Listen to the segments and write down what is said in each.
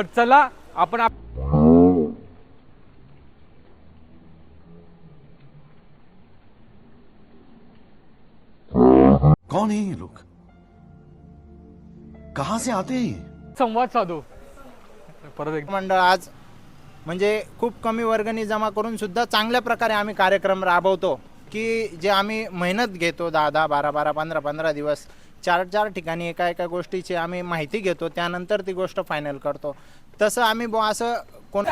तर चला आपण आप- कौन है ये लोग? कहां से आते हैं ये? संवाद साधू. परत एक मंडळ आज म्हणजे खूप कमी वर्गणी जमा करून सुद्धा चांगल्या प्रकारे आम्ही कार्यक्रम राबवतो की जे आम्ही मेहनत घेतो दहा दहा बारा बारा पंधरा पंधरा दिवस. चार चार ठिकाणी एका एका गोष्टीची आम्ही माहिती घेतो त्यानंतर ती गोष्ट फायनल करतो. तसं आम्ही बुवा असं कोण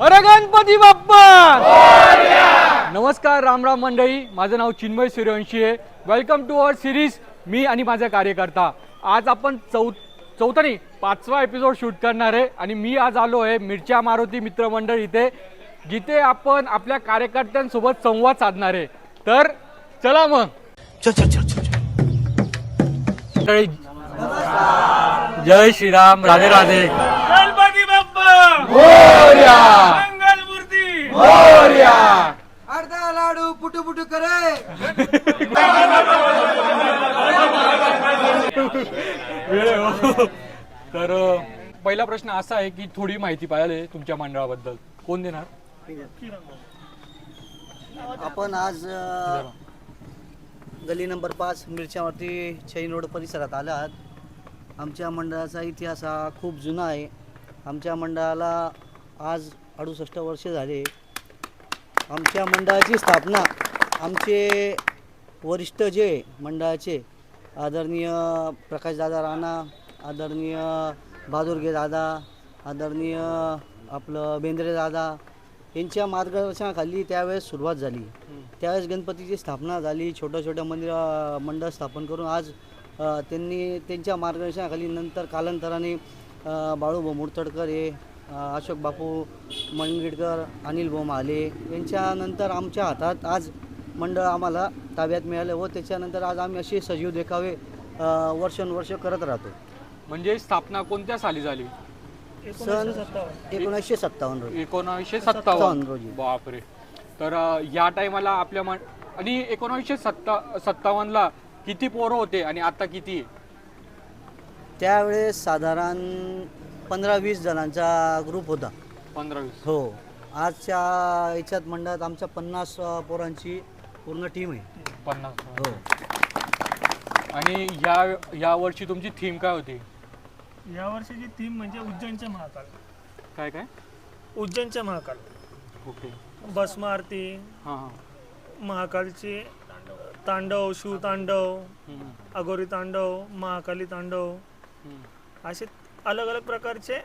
अरे गणपती बाप्पा! नमस्कार राम राम मंडळी. माझं नाव चिन्मय सूर्यवंशी आहे. वेलकम टू अवर सिरीज मी आणि माझा कार्यकर्ता. आज आपण चौ चौथा नाही पाचवा एपिसोड शूट करणार आहे आणि मी आज आलो आहे मिरच्या मारुती मित्रमंडळ इथे जिथे आपण आपल्या कार्यकर्त्यांसोबत संवाद साधणार आहे. तर चला मग. चल चल चल चल चल. मंडळी, जय श्रीराम राधे राधे. गणपती बाप्पा! मोरया! मंगलमूर्ती! मोरया! करे. हो. तर पहिला प्रश्न असा आहे की थोडी माहिती पाहिजे तुमच्या मंडळाबद्दल. कोण देणार? आपण आज अ, गली नंबर पाच मिरच्यावरती चैन रोड परिसरात आलो आहात. आमच्या मंडळाचा इतिहास हा खूप जुना आहे. आमच्या मंडळाला आज अडुसष्ट वर्षे झाले. आमच्या मंडळाची स्थापना आमचे वरिष्ठ जे मंडळाचे आदरणीय प्रकाशदादा राणा आदरणीय बहादुरगे दादा आदरणीय आपलं बेंद्रे दादा यांच्या मार्गदर्शनाखाली त्यावेळेस सुरुवात झाली. त्यावेळेस गणपतीची स्थापना झाली. छोट्या छोट्या मंदिर मंडळ स्थापन करून आज त्यांनी त्यांच्या मार्गदर्शनाखाली नंतर कालांतराने अ, बाळूभाऊ मुर्तडकर हे अशोक बापू मंगेडकर अनिल भाऊ माले यांच्यानंतर आमच्या हातात आज मंडळ आम्हाला ताब्यात मिळालं व त्याच्यानंतर आज आम्ही असे सजीव देखावे वर्षानुवर्ष करत राहतो. म्हणजे स्थापना कोणत्या साली झाली? सन एकोणीसशे सत्तावन्न. रोजी. एकोणावीसशे सत्तावन्न. रोजी. बापरे. तर या टायमाला आपल्या मन आणि एकोणावीसशे सत्ता सत्तावन्नला किती पोरं होते आणि आता किती? त्यावेळेस साधारण पंधरा वीस जणांचा ग्रुप होता. पंधरा वीस हो. आजच्या याच्यात मंडळात आमच्या पन्नास पोरांची पूर्ण टीम आहे. पन्नास हो. आणि या या वर्षी तुमची थीम काय होती? या वर्षीची थीम म्हणजे उज्जैनच्या महाकाल. काय काय? उज्जैनच्या महाकाल. ओके. भस्म आरती हां हां. महाकालची तांडव शिवतांडव हम्म, अघोरी तांडव महाकाली तांडव हम्म. असे अलग अलग प्रकारचे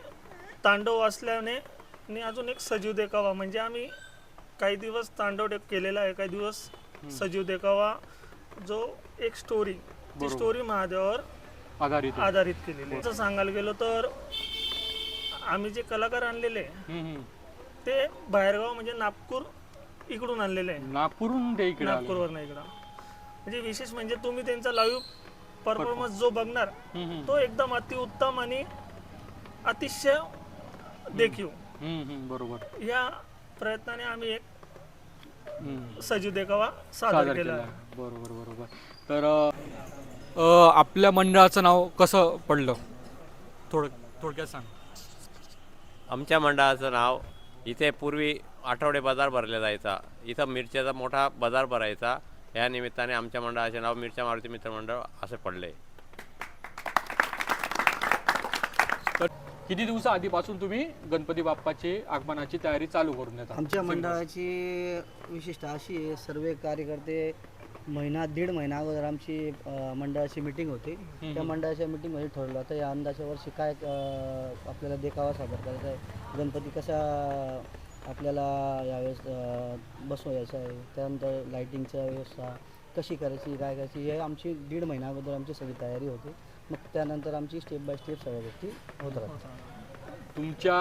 तांडव असल्याने आणि अजून एक सजीव देखावा. म्हणजे आम्ही काही दिवस तांडव डेक केलेला आहे काही दिवस सजीव देखावा जो एक स्टोरी ती बरोबर. स्टोरी महादेवावर आधारित आहे. आधारित केलेली आहे. तसं सांगायला गेलो तर आम्ही जे कलाकार आणलेले हम्म, हम्म. ते बाहेरगाव म्हणजे नागपूर इकडून आणलेले आहे नागपूरहून ते इकडे आले. नागपूरवर नाही इकडं म्हणजे विशेष म्हणजे तुम्ही त्यांचा लाईव्ह परफॉर्मन्स जो बघणार हम्म, हम्म. तो एकदम अतिउत्तम आणि अतिशय देखीव हम्म, हम्म, बरोबर या प्रयत्नाने आम्ही एक. सजीव देखावा सादर केला. आहे बरोबर बरोबर. तर अ, आपल्या मंडळाचं नाव कसं पडलं? थोडं थोडक्यात सांग. आमच्या मंडळाचं नाव इथे पूर्वी आठवडे बाजार भरला जायचा. इथं मिरच्याचा मोठा बाजार भरायचा. या निमित्ताने आमच्या मंडळाचे नाव मिरच्या मारुती मित्रमंडळ असे पडले. किती दिवसा आधीपासून तुम्ही गणपती बाप्पाची आगमनाची तयारी चालू करून देता? आमच्या मंडळाची विशिष्ट अशी आहे सर्व कार्यकर्ते महिना दीड महिना अगोदर आमची अ, मंडळाची मिटिंग होती. त्या मंडळाच्या मिटिंगमध्ये ठरवलं होतं या अंदाच्या वर्षी काय अ, आपल्याला देखावा सादर करायचा आहे गणपती कसा आपल्याला यावेळेस अ, बसवायचा आहे त्यानंतर लाईटिंगच्या व्यवस्था कशी करायची काय करायची हे आमची दीड महिना अगोदर आमची सगळी तयारी होती. मग त्यानंतर आमची स्टेप बाय स्टेप सगळ्या गोष्टी होत राहतात. तुमच्या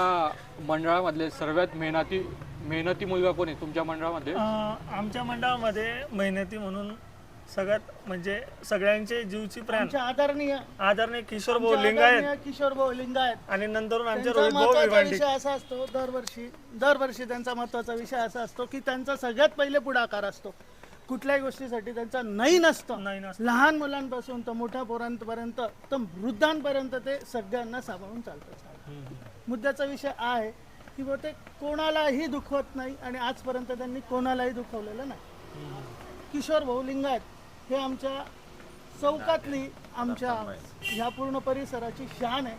मंडळामधले सर्वात मेहनती मेहनती मुलगा कोण आहे तुमच्या मंडळामध्ये? अं, आमच्या मंडळामध्ये मेहनती म्हणून सगळ्यात म्हणजे सगळ्यांचे जीवची प्राण. आमचे आदरणीय आदरणीय किशोर आमचे भाऊ लिंगायत. आदरणीय किशोर भाऊ लिंगायत. आणि नंतरून आमचे त्यांचा रोहित भाऊ महत्त्वाचा विषय असा असतो दरवर्षी दरवर्षी त्यांचा महत्त्वाचा विषय असा असतो की त्यांचा सगळ्यात पहिले पुढाकार असतो. कुठल्याही गोष्टीसाठी त्यांचा नाही नसतं. नाही नसतं. लहान मुलांपासून तर मोठ्या पोरांपर्यंत तर वृद्धांपर्यंत ते सगळ्यांना सांभाळून चालतात. मुद्द्याचा विषय हा आहे की बुवा ते कोणालाही दुखवत नाही आणि आजपर्यंत त्यांनी कोणालाही दुखवलेलं नाही. किशोर भाऊ लिंगायत हे आमच्या चौकातली आमच्या ह्या पूर्ण परिसराची शान आहे.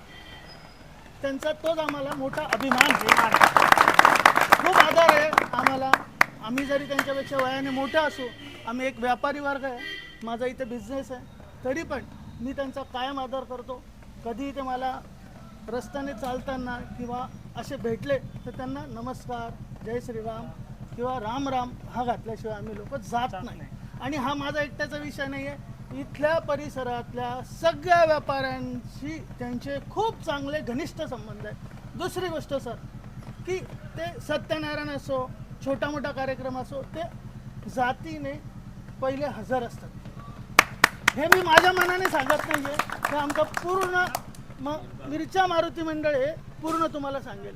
त्यांचा तोच आम्हाला मोठा अभिमान आहे खूप आदर आहे आम्हाला आम्ही जरी त्यांच्यापेक्षा वयाने मोठे असू आम्ही एक व्यापारी वर्ग आहे माझा इथे बिझनेस आहे तरी पण मी त्यांचा कायम आदर करतो. कधीही ते मला रस्त्याने चालताना किंवा असे भेटले तर त्यांना नमस्कार जय श्रीराम किंवा राम राम हा घातल्याशिवाय आम्ही लोक जात नाही. आणि हा माझा एकट्याचा विषय नाही आहे इथल्या परिसरातल्या सगळ्या व्यापाऱ्यांशी त्यांचे खूप चांगले घनिष्ठ संबंध आहेत. दुसरी गोष्ट सर की ते सत्यनारायण असो छोटा मोठा कार्यक्रम असो ते जातीने पहिले हजर असतात. हे मी माझ्या मनाने सांगत नाही आहे हे आमचं पूर्ण म मिरच्या मारुती मंडळ हे पूर्ण तुम्हाला सांगेल.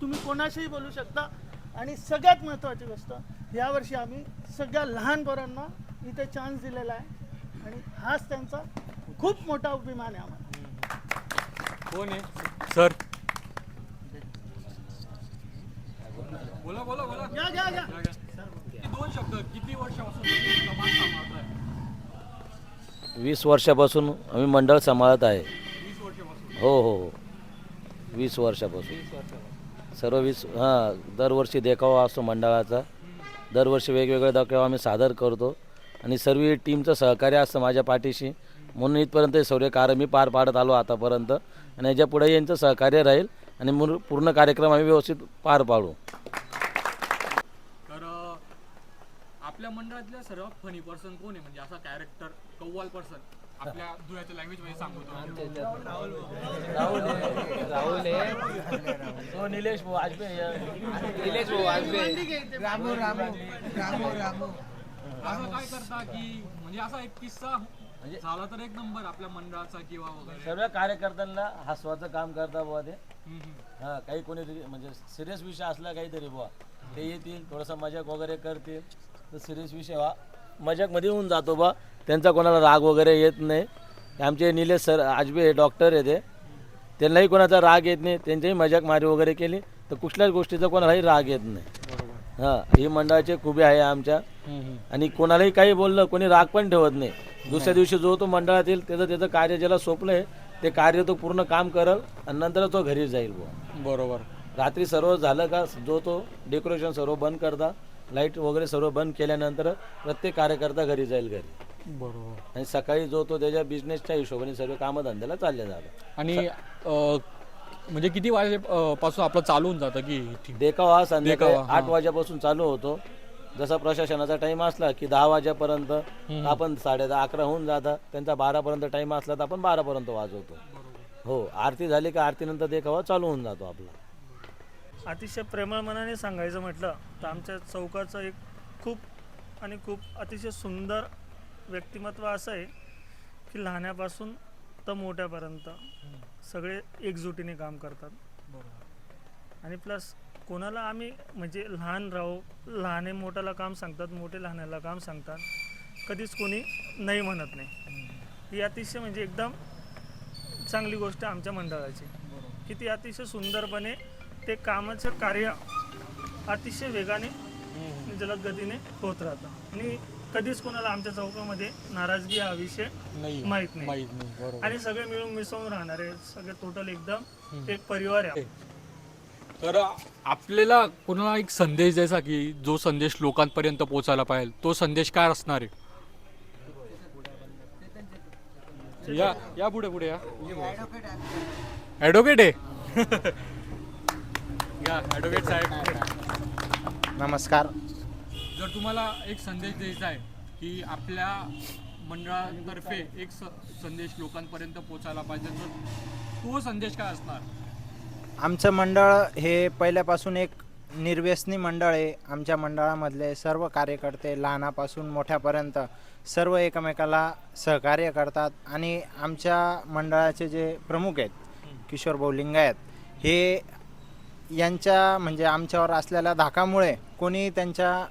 तुम्ही कोणाशीही बोलू शकता. आणि सगळ्यात महत्त्वाची गोष्ट यावर्षी आम्ही सगळ्या लहान पोरांना इथे चान्स दिलेला आहे. आणि हाच त्यांचा खूप मोठा अभिमान आहे आम्हाला. कोण आहे? सर बोला बोला बोला घ्या घ्या घ्या किती दोन शब्द किती वर्षापासून तुम्ही समाज सांभाळताय वीस वर्षापासून आम्ही मंडळ सांभाळत आहे. हो हो हो. वीस वर्षापासून. सर्व वीस हां दरवर्षी देखावा असतो मंडळाचा. दरवर्षी वेगवेगळे देखावा आम्ही सादर करतो. आणि सर्व टीमचं सहकार्य असतं माझ्या पाठीशी. म्हणून इथपर्यंत हे सर्व कार्य मी पार पाडत आलो आतापर्यंत. आणि याच्यापुढे यांचं सहकार्य राहील. आणि पूर्ण कार्यक्रम आम्ही व्यवस्थित पार पाडू तर अं, आपल्या मंडळातल्या सर्वात फनी पर्सन कोण आहे? म्हणजे असा कॅरेक्टर कव्वाल पर्सन आपल्या धुळ्याच्या लँग्वेजमध्ये सांगतो. निलेश असं काय करता की म्हणजे असा एक किस्सा झाला तर एक नंबर आपल्या मंडळाचा किंवा वगैरे. सर्व कार्यकर्त्यांना हसवाचं काम करता बुवा ते. हम्म, हम्म. हां काही कोणी म्हणजे सिरियस विषय असला काहीतरी बुवा. ते येतील थोडंसं मजाक वगैरे करतील. तर सिरियस विषय हा. मजाकमध्ये होऊन जातो बा. त्यांचा कोणाला राग वगैरे येत नाही. आमचे निलेश सर आजबे डॉक्टर आहे ते त्यांनाही कोणाचा राग येत नाही. त्यांच्याही मजाक मारी वगैरे केली. तर कुठल्याच गोष्टीचा कोणालाही राग येत नाही. हां ही मंडळाची खूबी आहे आमच्या. आणि कोणालाही काही बोललं कोणी राग पण ठेवत नाही. दुसऱ्या दिवशी जो तो मंडळात येईल त्याचं त्याचं कार्य ज्याला सोपलंय ते कार्य तो पूर्ण काम करल आणि नंतर तो घरी जाईल बुवा. बरोबर. रात्री सर्व झालं का जो तो डेकोरेशन सर्व बंद करता लाइट वगैरे सर्व बंद केल्यानंतर प्रत्येक कार्यकर्ता घरी जाईल घरी. बरोबर. आणि सकाळी जो तो त्याच्या बिझनेसच्या हिशोबाने सर्व कामधंद्याला चालले जातात. आणि अं, म्हणजे किती वाजे अं, पासून आपलं चालू होऊन जातं की ठीक. देखावा हा संध्याकाळी देखावा, हा. आठ वाजेपासून चालू होतो. जसा प्रशासनाचा टाइम असला की दहा वाजेपर्यंत आपण साडे दहा अकरा होऊन जातात त्यांचा बारापर्यंत टाइम असला तर आपण बारापर्यंत वाजवतो. हो आरती झाली का आरतीनंतर देखावा चालू होऊन जातो आपला. अतिशय प्रेमळ मनाने सांगायचं म्हटलं तर आमच्या चौकाचं एक खूप आणि खूप अतिशय सुंदर व्यक्तिमत्व असं आहे की लहान्यापासून तर मोठ्यापर्यंत सगळे एकजुटीने काम करतात. आणि प्लस कोणाला आम्ही म्हणजे लहान राहू लहाने मोठ्याला काम सांगतात मोठे लहानाला काम सांगतात कधीच कोणी नाही म्हणत नाही. ही अतिशय म्हणजे एकदम चांगली गोष्ट आहे आमच्या मंडळाची की ती अतिशय सुंदरपणे ते कामाचं कार्य अतिशय वेगाने आणि जलद गतीने होत राहतं. आणि कधीच कोणाला आमच्या चौकामध्ये नाराजगी हा विषय माहीत नाही. माहीत नाही. बरोबर. आणि सगळे मिळून मिसळून राहणारे सगळे टोटल एकदम एक परिवार आहे. तर आपल्याला कोणाला एक संदेश द्यायचा की जो संदेश लोकांपर्यंत पोहोचायला पाहिजे तो संदेश काय असणार आहे? या या पुढे पुढे या. ॲडव्होकेट आहे? या ॲडव्होकेट साहेब. नमस्कार. जर तुम्हाला एक संदेश द्यायचा आहे की आपल्या मंडळातर्फे एक स संदेश लोकांपर्यंत पोचायला पाहिजे तर तो संदेश काय असणार? आमचं मंडळ हे पहिल्यापासून एक निर्व्यसनी मंडळ आहे. आमच्या मंडळामधले सर्व कार्यकर्ते लहानापासून मोठ्यापर्यंत सर्व एकमेकाला सहकार्य करतात आणि आमच्या मंडळाचे जे प्रमुख आहेत किशोर भाऊ लिंगायत हे यांच्या म्हणजे आमच्यावर असलेल्या धाकामुळे कोणी त्यांच्या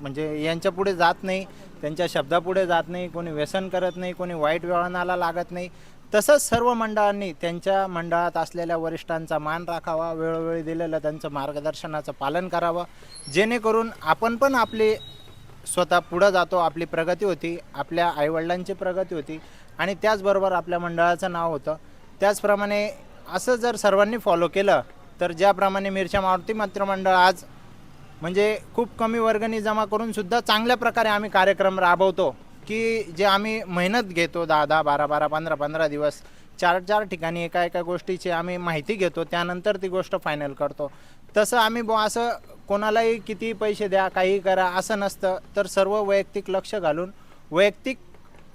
म्हणजे यांच्यापुढे जात नाही त्यांच्या शब्दापुढे जात नाही कोणी व्यसन करत नाही कोणी वाईट वळणाला लागत नाही. तसंच सर्व मंडळांनी त्यांच्या मंडळात असलेल्या वरिष्ठांचा मान राखावा वेळोवेळी दिलेलं त्यांचं मार्गदर्शनाचं पालन करावं. जेणेकरून आपण पण आपली स्वतः पुढं जातो आपली प्रगती होती आपल्या आईवडिलांची प्रगती होती आणि त्याचबरोबर आपल्या मंडळाचं नाव होतं. त्याचप्रमाणे असं जर सर्वांनी फॉलो केलं तर ज्याप्रमाणे मिरच्या मारुती मित्रमंडळ आज म्हणजे खूप कमी वर्गणी जमा करून सुद्धा चांगल्या प्रकारे आम्ही कार्यक्रम राबवतो की जे आम्ही मेहनत घेतो दहा दहा बारा बारा पंधरा पंधरा दिवस चार चार ठिकाणी एका एका गोष्टीची आम्ही माहिती घेतो त्यानंतर ती गोष्ट फायनल करतो. तसं आम्ही बो असं कोणालाही किती पैसे द्या काही करा असं नसतं. तर सर्व वैयक्तिक लक्ष घालून वैयक्तिक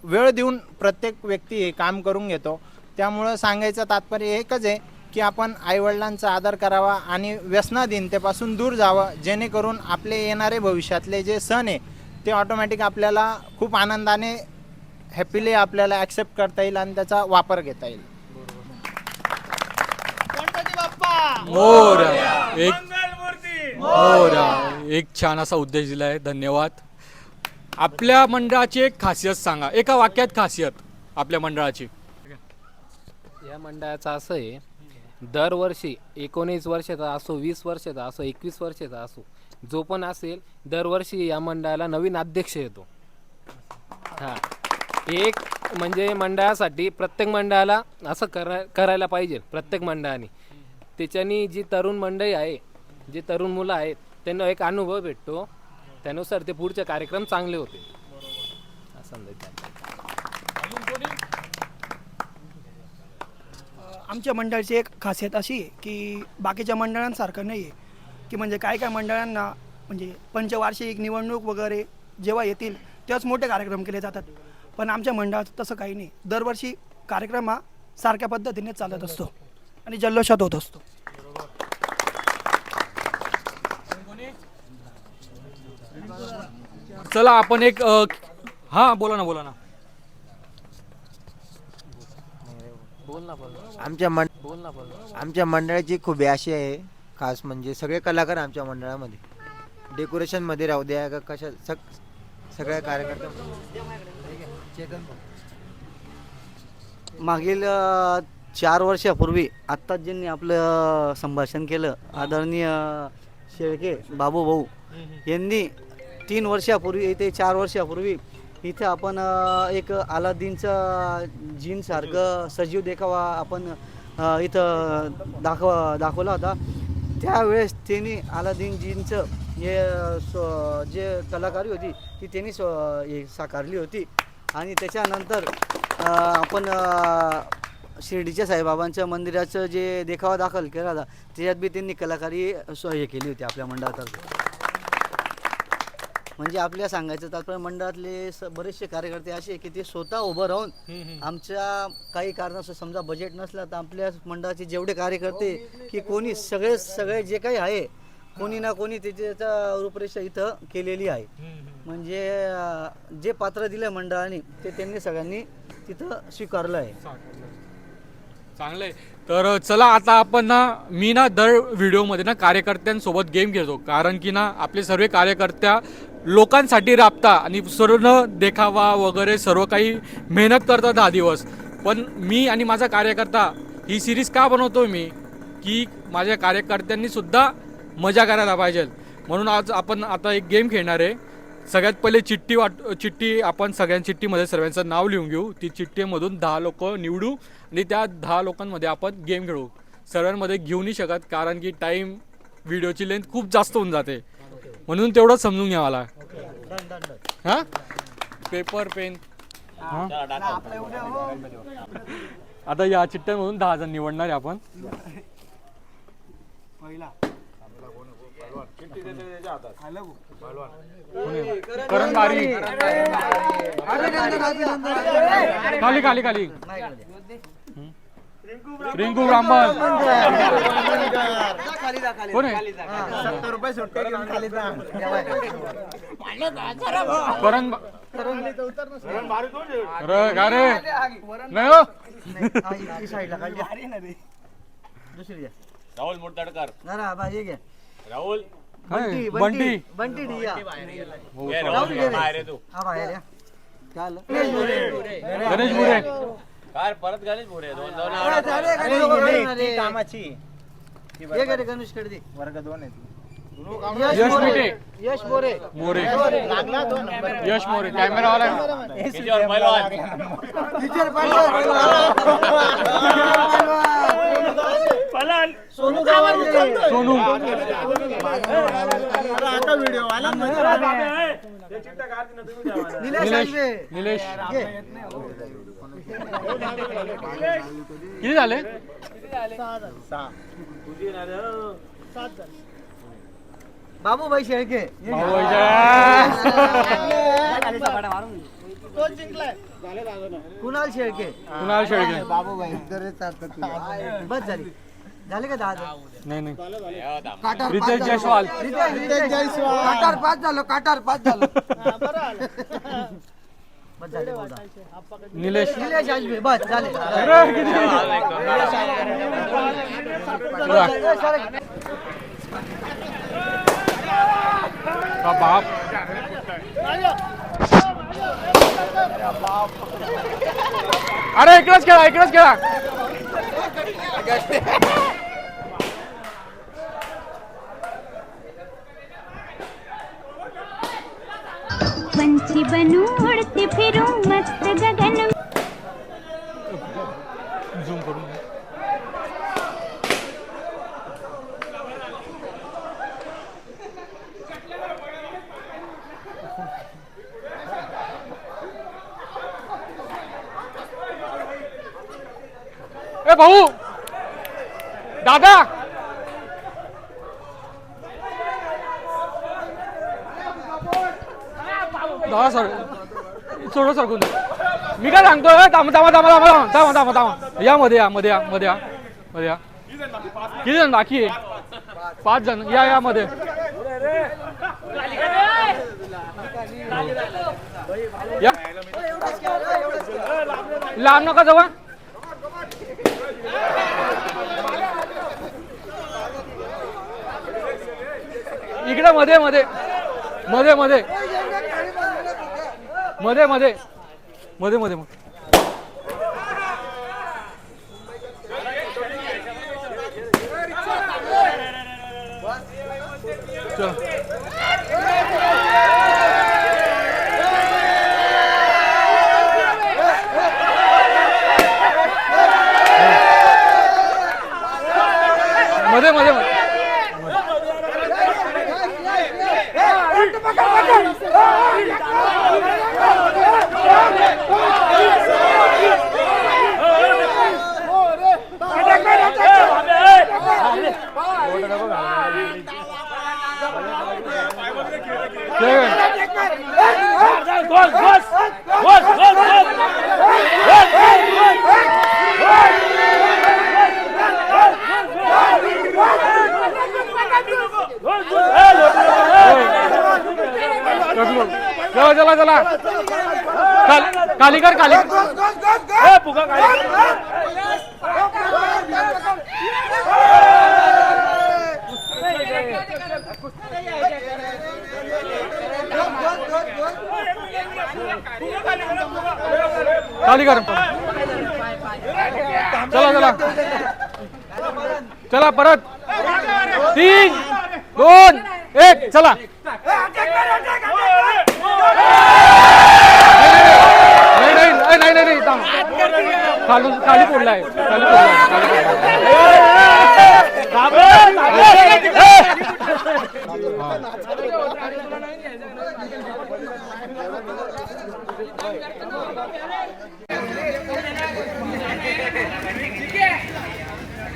वेळ देऊन प्रत्येक व्यक्ती हे काम करून घेतो. त्यामुळं सांगायचं तात्पर्य एकच आहे की आपण आईवडिलांचा आदर करावा आणि व्यसनाधीनतेपासून दूर जावं जेणेकरून आपले येणारे भविष्यातले जे सण आहे ते ऑटोमॅटिक आपल्याला खूप आनंदाने हॅपीली आपल्याला ॲक्सेप्ट करता येईल आणि त्याचा वापर घेता येईल. मोरया! एक मोरया! एक छान असा उद्देश दिला आहे धन्यवाद. आपल्या मंडळाची एक खासियत सांगा. एका वाक्यात खासियत आपल्या मंडळाची. या मंडळाचं असं आहे दरवर्षी एकोणीस वर्षाचा असो वीस वर्षाचा असो एकवीस वर्षाचा असो जो पण असेल दरवर्षी या मंडळाला नवीन अध्यक्ष येतो. हां. एक म्हणजे मंडळासाठी प्रत्येक मंडळाला असं करा करायला पाहिजे प्रत्येक मंडळाने. त्याच्यानी जी तरुण मंडळी आहे जे तरुण मुलं आहेत त्यांना एक अनुभव भेटतो. त्यानुसार ते पुढचे कार्यक्रम चांगले होते असं आमच्या मंडळाची एक खासियत अशी आहे की बाकीच्या मंडळांसारखं नाही आहे की म्हणजे काय काय मंडळांना म्हणजे पंचवार्षिक निवडणूक वगैरे जेव्हा येतील तेव्हाच मोठे कार्यक्रम केले जातात. पण आमच्या मंडळात तसं काही नाही. दरवर्षी कार्यक्रम हा सारख्या पद्धतीने चालत असतो आणि जल्लोषात होत असतो. चला आपण एक हा बोला ना बोला ना बोल ना बोल ना. आमच्या मंड बोल ना बोल. ना. आमच्या मंडळाची खूबी अशी आहे खास म्हणजे सगळे कलाकार आमच्या मंडळामध्ये. डेकोरेशनमध्ये राहू द्या का कशा सग सगळ्या कार्यकर्त्या मागील अ, चार वर्षापूर्वी आत्ताच ज्यांनी आपलं संभाषण केलं. आदरणीय शेळके बाबू भाऊ यांनी तीन वर्षापूर्वी ते चार वर्षापूर्वी इथे आपण एक अलादीनचं जीनसारखं सजीव देखावा आपण इथं दाखव दाखवला होता. त्यावेळेस त्यांनी आलादीन जीनचं हे जे कलाकारी होती ती त्यांनी स्व हे साकारली होती. आणि त्याच्यानंतर आपण शिर्डीच्या साईबाबांच्या मंदिराचं जे देखावा दाखल केला होता त्याच्यात बी त्यांनी कलाकारी स्व हे केली होती आपल्या मंडळातर्फे. म्हणजे आपल्या सांगायचं तात्पर्य मंडळातले स- बरेचसे कार्यकर्ते असे आहे की ते स्वतः उभं राहून आमच्या काही कारणास्तव समजा बजेट नसलं तर आपल्या मंडळाचे जेवढे कार्यकर्ते की कोणी सगळे सगळे जे काही आहे कोणी ना कोणी त्याच्या रूपरेषा इथं केलेली आहे. म्हणजे अं, जे पात्र दिलं मंडळाने ते त्यांनी सगळ्यांनी तिथं स्वीकारलं आहे. चांगलंय. तर चला आता आपण ना मी ना दर व्हिडिओमध्ये ना कार्यकर्त्यांसोबत गेम खेळतो. कारण की ना आपले सर्व कार्यकर्त्या लोकांसाठी राबता आणि सर्व देखावा वगैरे सर्व काही मेहनत करतात दहा दिवस. पण मी आणि माझा कार्यकर्ता ही सिरीज का बनवतो मी? की माझ्या कार्यकर्त्यांनी सुद्धा मजा करायला पाहिजे. म्हणून आज आपण आता एक गेम खेळणार आहे. सगळ्यात पहिले चिठ्ठी वाट चिठ्ठी आपण सगळ्यां चिठ्ठीमध्ये सर्वांचं नाव लिहून घेऊ. ती चिठ्ठीमधून दहा लोक निवडू आणि त्या दहा लोकांमध्ये आपण गेम खेळू. सर्वांमध्ये घेऊ नाही शकत कारण की टाईम व्हिडिओची लेंथ खूप जास्त होऊन जाते. म्हणून तेवढं समजून घ्या मला हां? पेपर पेन आता या चिठ्ठ्यांमधून दहा जण निवडणार आहे आपण. करण बारी खाली खाली खाली. रिंकू ब्राह्मण. कोण आहे? सत्तर रुपये सुट्टे घेऊन खाली जा. करण अरे का रे नाही हो. दुसरी द्या राहुल बा हे घ्या. राहुल. काय? बंटी बंटी. डी या. हो, ये चला. राहुल ये बाहेर ये तू. हा बाहेर या. काय आलं? गणेश मुरे काय परत घालीच मोरे दोन दोन अरे, झाले. ती कामाची. हे घरी गणेशकडे दे वर्ग दोन आहेत यश मोरे. यश मोरे. मोरे. यश मोरे. कॅमेरा वाला टीचर पहलवान सोनू सोनू. आता व्हिडिओ आला. निलेश निलेश. किती झाले? झाले सहा बाबूभाई शेळके. तो जिंकलाय कुणाल शेळके? कुणाल शेळके. बस झाली. झाले का दहा नाही नाही. काटार रितेश जयस्वाल. रितेश जयस्वाल. काटार पाच झालो काटार पाच झालो. बरं बस झाले बोल. दहा. निलेश निलेश आंबे बस झाले. बाप अरे इकडेच खेळा इकडेच खेळा. पंछी बनूं उड़ती फिरूं मस्त गगन में झूम करून घे. ए भाऊ दादा दादा सर सोडो सरकून मी काय सांगतोय? थांबा थांबा थांबा थांबा थांबा थांबा थांबा या मध्ये या मध्ये या मध्ये या मध्ये या. किती जण बाकी आहे? पाच जण. या या मध्ये. या. लांब नका जवळ इकडे मध्ये मध्ये. मध्ये मध्ये. मध्ये मध्ये. मध्ये मध्ये मग चल. चला चला चला. काल- कालीकर काली कालीकर. चला चला. चला परत. तीन दोन एक चला नाही नाही नाही नाही नाही नाही थांब. खालून खाली पडलाय खाली पडलाय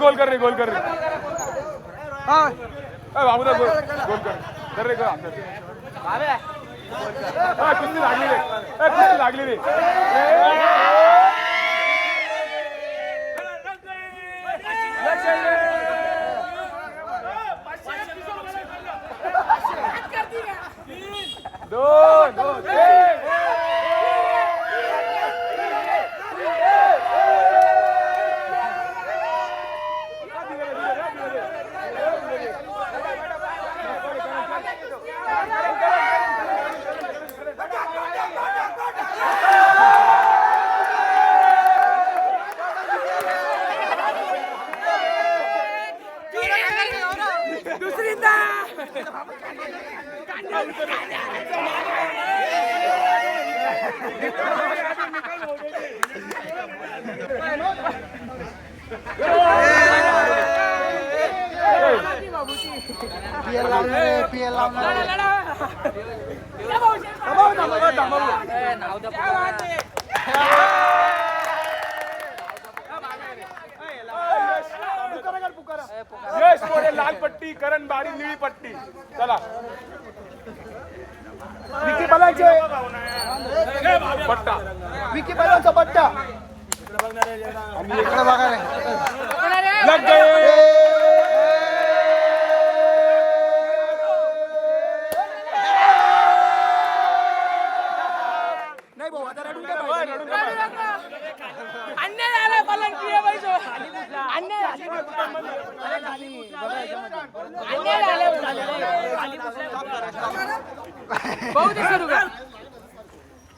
गोल कर रे गोल कर रे. बाबू गोल गोल कर. कर रे कर. कुस्ती लागली रे. कुस्ती लागली रे दोन दोन यश मोरे लाल पट्टी करण बारी निळी पट्टी. चला. विकी बलाचे पट्टा. विकी बलाचा पट्टा. आणि इकडे बघा. लग गए.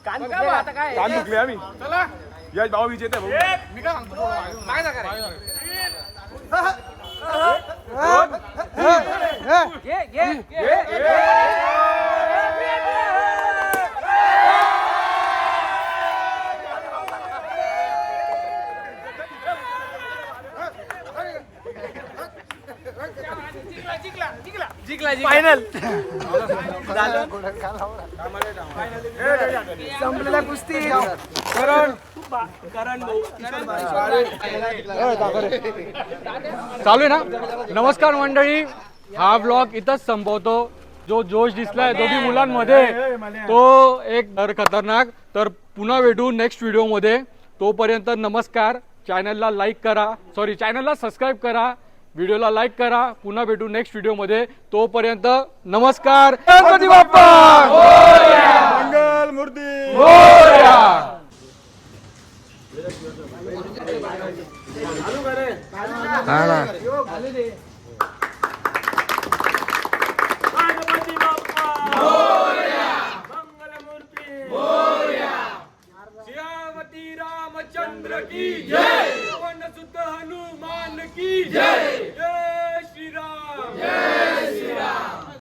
कान दुखले आम्ही. चला यश भाऊ. विजेते भाऊ मी काय सांगतो फायनल संपलेला कुस्ती. करण. चालू आहे ना? नमस्कार मंडळी. हा ब्लॉग इथंच संपवतो. जो जोश दिसलाय दोघी मुलांमध्ये. तो एक दर खतरनाक. तर पुन्हा भेटू नेक्स्ट व्हिडिओमध्ये तोपर्यंत नमस्कार. चॅनलला लाईक करा. सॉरी चॅनलला सबस्क्राईब करा. व्हिडिओला लाईक करा. पुन्हा भेटू नेक्स्ट व्हिडिओमध्ये तोपर्यंत नमस्कार. गणपती बाप्पा! मंगल मूर्ती! जय